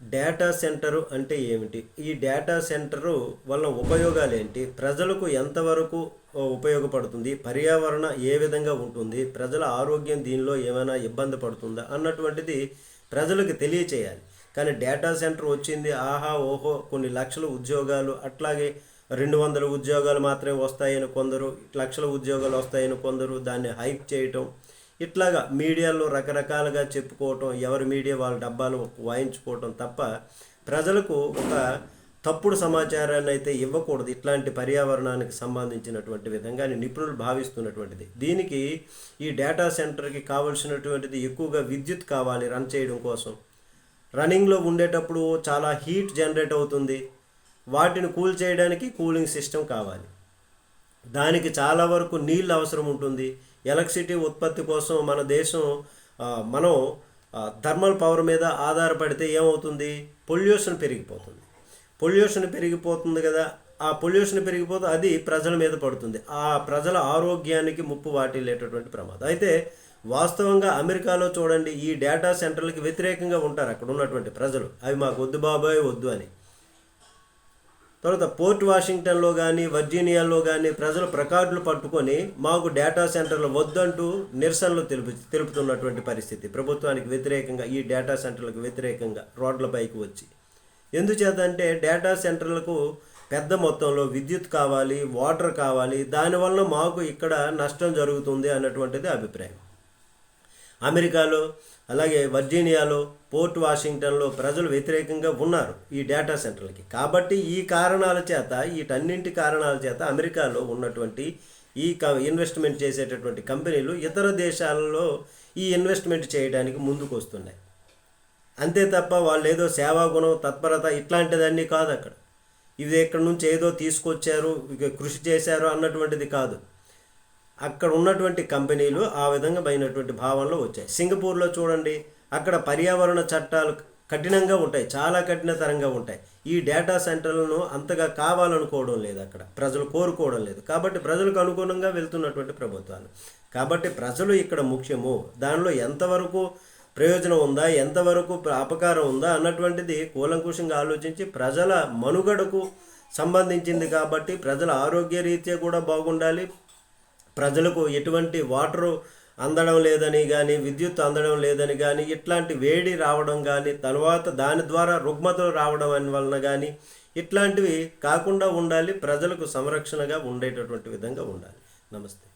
Data centre అంటే ఏమిటి? ఈ డేటా సెంటరు వల్ల ఉపయోగాలు ఏంటి? ప్రజలకు ఎంతవరకు ఉపయోగపడుతుంది? పర్యావరణ ఏ విధంగా ఉంటుంది? ప్రజల ఆరోగ్యం దీనిలో ఏమైనా ఇబ్బంది పడుతుందా? అన్నటువంటిది ప్రజలకు తెలియచేయాలి. కానీ డేటా సెంటర్ వచ్చింది ఆహా ఓహో కొన్ని లక్షల ఉద్యోగాలు అట్లాగే రెండు వందల ఉద్యోగాలు మాత్రమే వస్తాయని కొందరు లక్షల ఉద్యోగాలు వస్తాయని కొందరు దాన్ని హైప్ చేయటం ఇట్లాగా మీడియాలో రకరకాలుగా చెప్పుకోవటం ఎవరి మీడియా వాళ్ళ డబ్బాలు వాయించుకోవటం తప్ప ప్రజలకు ఒక తప్పుడు సమాచారాన్ని అయితే ఇవ్వకూడదు ఇట్లాంటి పర్యావరణానికి సంబంధించినటువంటి విధంగా నిపుణులు భావిస్తున్నటువంటిది. దీనికి ఈ డేటా సెంటర్కి కావలసినటువంటిది ఎక్కువగా విద్యుత్ కావాలి రన్ చేయడం కోసం. రన్నింగ్లో ఉండేటప్పుడు చాలా హీట్ జనరేట్ అవుతుంది. వాటిని కూల్ చేయడానికి కూలింగ్ సిస్టమ్ కావాలి. దానికి చాలా వరకు నీళ్ళు అవసరం ఉంటుంది. ఎలక్ట్రిసిటీ ఉత్పత్తి కోసం మన దేశం మనం థర్మల్ పవర్ మీద ఆధారపడితే ఏమవుతుంది? పొల్యూషన్ పెరిగిపోతుంది. పొల్యూషన్ పెరిగిపోతుంది కదా. ఆ పొల్యూషన్ పెరిగిపోతే అది ప్రజల మీద పడుతుంది. ఆ ప్రజల ఆరోగ్యానికి ముప్పు వాటిల్లేటటువంటి ప్రమాదం. అయితే వాస్తవంగా అమెరికాలో చూడండి ఈ డేటా సెంటర్లకి వ్యతిరేకంగా ఉంటారు అక్కడ ఉన్నటువంటి ప్రజలు. అవి మాకు వద్దు బాబాయ్ వద్దు అని. తర్వాత పోర్ట్ వాషింగ్టన్లో కానీ వర్జీనియాలో కానీ ప్రజలు ప్రకార్డులు పట్టుకొని మాకు డేటా సెంటర్లు వద్దంటూ నిరసనలు తెలుపు తెలుపుతున్నటువంటి పరిస్థితి. ప్రభుత్వానికి వ్యతిరేకంగా ఈ డేటా సెంటర్లకు వ్యతిరేకంగా రోడ్లపైకి వచ్చి. ఎందుచేతంటే డేటా సెంటర్లకు పెద్ద మొత్తంలో విద్యుత్ కావాలి వాటర్ కావాలి దానివల్ల మాకు ఇక్కడ నష్టం జరుగుతుంది అన్నటువంటిది అభిప్రాయం. అమెరికాలో అలాగే వర్జీనియాలో పోర్ట్ వాషింగ్టన్లో ప్రజలు వ్యతిరేకంగా ఉన్నారు ఈ డేటా సెంటర్లకి. కాబట్టి ఈ కారణాల చేత వీటన్నింటి కారణాల చేత అమెరికాలో ఉన్నటువంటి ఈ క ఇన్వెస్ట్మెంట్ చేసేటటువంటి కంపెనీలు ఇతర దేశాలలో ఈ ఇన్వెస్ట్మెంట్ చేయడానికి ముందుకు వస్తున్నాయి అంతే తప్ప వాళ్ళు ఏదో సేవా గుణం తత్పరత ఇట్లాంటిదన్నీ కాదు అక్కడ. ఇది ఎక్కడి నుంచి ఏదో తీసుకొచ్చారు ఇక కృషి చేశారు అన్నటువంటిది కాదు. అక్కడ ఉన్నటువంటి కంపెనీలు ఆ విధంగా అయినటువంటి భావనలో వచ్చాయి. సింగపూర్లో చూడండి అక్కడ పర్యావరణ చట్టాలు కఠినంగా ఉంటాయి చాలా కఠినతరంగా ఉంటాయి. ఈ డేటా సెంటర్లను అంతగా కావాలనుకోవడం లేదు అక్కడ. ప్రజలు కోరుకోవడం లేదు. కాబట్టి ప్రజలకు అనుగుణంగా వెళ్తున్నటువంటి ప్రభుత్వాలు. కాబట్టి ప్రజలు ఇక్కడ ముఖ్యము. దానిలో ఎంతవరకు ప్రయోజనం ఉందా ఎంతవరకు అపకారం ఉందా అన్నటువంటిది కూలంకుషంగా ఆలోచించి ప్రజల మనుగడకు సంబంధించింది కాబట్టి ప్రజల ఆరోగ్య రీత్యా కూడా బాగుండాలి. ప్రజలకు ఎటువంటి వాటరు అందడం లేదని కానీ విద్యుత్ అందడం లేదని కానీ ఇట్లాంటి వేడి రావడం కానీ తర్వాత దాని ద్వారా రుగ్మతలు రావడం అని వలన కానీ ఇట్లాంటివి కాకుండా ఉండాలి ప్రజలకు సంరక్షణగా ఉండేటటువంటి విధంగా ఉండాలి. నమస్తే.